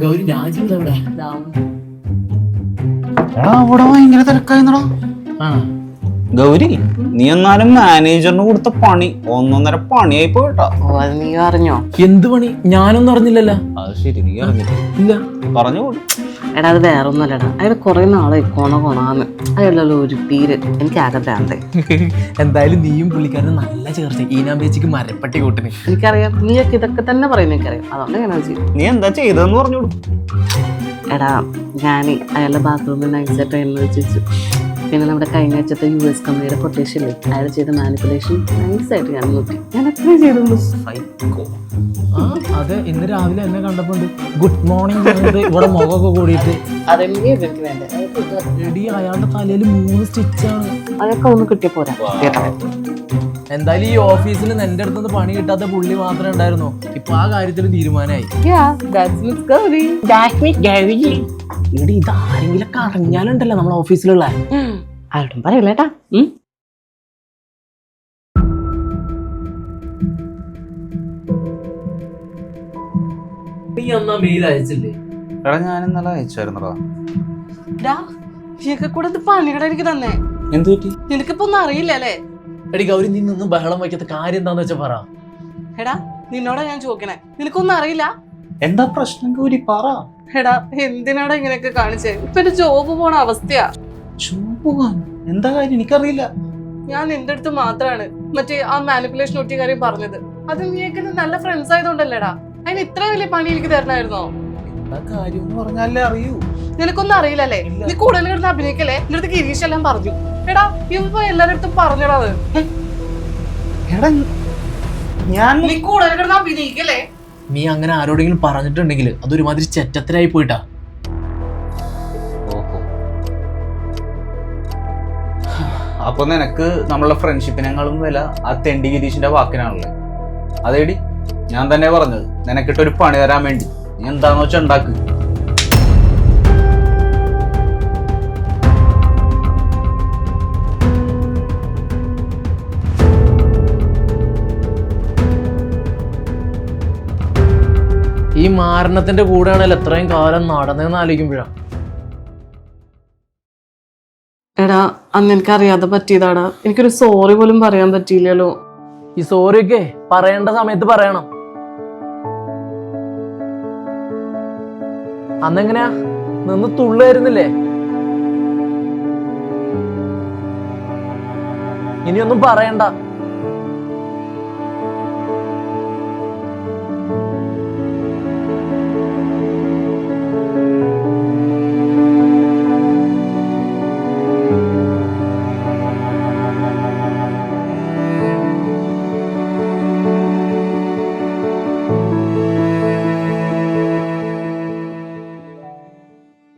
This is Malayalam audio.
ഗൗരി രാജീവ് എവിടെ? എടാ അവിടെ ഭയങ്കര തിരക്കായിരുന്നടാ. ആ ഗൗരി നീ എന്നാലും മാനേജറിന് കൊടുത്ത പണി ഒന്നൊന്നര പണിയായി പോയിട്ടോ അത് നീ അറിഞ്ഞോ? എന്ത് പണി? ഞാനൊന്നും അറിഞ്ഞില്ലല്ലോ. അത് ശരി നീ അറിഞ്ഞില്ല? ഇല്ല. പറഞ്ഞു കൊടു എടാ അത് വേറെ ഒന്നുമല്ലടാ അയാൾ കുറെ നാളെ കൊണ കൊണാന്ന്. അയാളല്ലോ ഒരു പീര്. എനിക്ക് ആകത്തേ എന്തായാലും നീയും പുള്ളിക്കാരനും നല്ല ചേർച്ച. ഈനാമ്പേച്ചിക്ക് മരപ്പെട്ടി കൂട്ടിന്. എനിക്കറിയാം. നീയൊക്കെ ഇതൊക്കെ തന്നെ പറയുന്ന എനിക്കറിയാം. അതുകൊണ്ട് ഞാൻ ചെയ്യും നീ എന്താ ചെയ്തതെന്ന് പറഞ്ഞോളൂ. എടാ ഞാൻ അയാളുടെ ബാത്റൂമിൽ നൈസായിട്ട് എന്ന് വെച്ചു പിന്നെ നമ്മുടെ കഴിഞ്ഞ ആഴ്ചത്തെ യു എസ് കമ്പനിയുടെ കൊട്ടേഷൻ അയാൾ ചെയ്ത മാനിപ്പുലേഷൻ നൈസായിട്ട് ഞാൻ നോക്കി. ഞാൻ അത്രയും ചെയ്തു അതെ ഇന്ന് രാവിലെ എന്നെ കണ്ടപ്പോ ഗുഡ് മോർണിംഗ് പറഞ്ഞിട്ട് ഇവിടെ മുഖമൊക്കെ കൂടിയിട്ട്. റെഡി എടി അയാളുടെ തലയിൽ മൂന്ന് സ്റ്റിച്ചാണ് അതൊക്കെ ഒന്ന് കിട്ടിയ പോരാ. എന്തായാലും ഈ ഓഫീസിൽ എന്റെ അടുത്തുനിന്ന് പണി കിട്ടാത്ത പുള്ളി മാത്രമേ ഉണ്ടായിരുന്നു. ഇപ്പൊ ആ കാര്യത്തിൽ തീരുമാനമായി. ഇവിടെ ഇത് ആരെങ്കിലും അറിഞ്ഞാലുണ്ടല്ലോ നമ്മളെ ഓഫീസിലുള്ള. ആരോടും പറയല്ലേട്ടാ നീ അന്നാ മെയിൽ അയച്ചില്ലേ? എടാ ഞാൻ ഇന്നലെ അയച്ചായിരുന്നടാ. ഡാ, നീയൊക്കെ കൂടെ ഇത് പണിയുടെ എനിക്ക് തന്നെ. എന്ത് പറ്റി? നിനക്കിപ്പോ ഒന്നും അറിയില്ല അല്ലേ? എടി ഗൗരി നീ നിന്ന് ബഹളം വയ്ക്കാത്ത കാര്യം എന്താന്ന് വെച്ചാ പറ. എടാ നിന്നോടാ ഞാൻ ചോദിക്കണേ. നിനക്കൊന്നും അറിയില്ല? എന്താ പ്രശ്നം ഗൗരി? പറ. എടാ എന്തിനാടാ ഇങ്ങനെയൊക്കെ കാണിച്ചേ? ഇപ്പൊ എന്റെ ജോബ് പോണ അവസ്ഥയാ. ചുമ്മാ എന്താ കാര്യം? എനിക്കറിയില്ല. ഞാൻ നിന്റെ അടുത്ത് മാത്രാണ് മറ്റേ ആ മാനിപ്പുലേഷൻ ഒറ്റിയ കാര്യം പറഞ്ഞത്. അത് നീയൊക്കെ നല്ല ഫ്രണ്ട്സ് ആയതുകൊണ്ടല്ലേടാ? അതിന് ഇത്ര വലിയ പണി എനിക്ക് തരണമായിരുന്നോ? കാര്യം പറഞ്ഞാലേ അറിയൂ. നിനക്കൊന്നും അറിയില്ലല്ലേ? നീ കൂടുതൽ കിടന്ന് അഭിനയിക്കല്ലേ? എന്റെ അടുത്ത് ഗിരീഷ് എല്ലാം പറഞ്ഞു. എടാ ഇപ്പൊ എല്ലാരുടെ അടുത്തും പറഞ്ഞടാ അത്. എടാ ഞാൻ നീ കൂടുതൽ കിടന്ന് അഭിനയിക്കല്ലേ? നീ അങ്ങനെ ആരോടെങ്കിലും പറഞ്ഞിട്ടുണ്ടെങ്കിൽ അതൊരുമാതിരി ചെറ്റത്തിലായി പോയിട്ടാ. ഓഹോ. അപ്പൊ നിനക്ക് നമ്മളുടെ ഫ്രണ്ട്ഷിപ്പിനെക്കാളും വില ആ തെണ്ടി ഗിരീഷിന്റെ വാക്കിനാണല്ലേ? അതേടി. ഞാൻ തന്നെ പറഞ്ഞത് നിനക്കിട്ടൊരു പണി തരാൻ വേണ്ടി. നീ എന്താന്ന് വെച്ചാൽ ഉണ്ടാക്ക്. ഈ മാരണത്തിന്റെ കൂടെയാണല്ലോ എത്രയും കാലം നടന്നതെന്ന് ആലോചിക്കുമ്പോഴാ. എടാ അന്ന് എനിക്കറിയാതെ പറ്റിയതാടാ. എനിക്കൊരു സോറി പോലും പറയാൻ പറ്റിയില്ലല്ലോ. ഈ സോറിയൊക്കെ പറയേണ്ട സമയത്ത് പറയണം. അന്നെങ്ങനെയാ? നിന്ന് തുള്ളായിരുന്നില്ലേ? ഇനിയൊന്നും പറയണ്ട.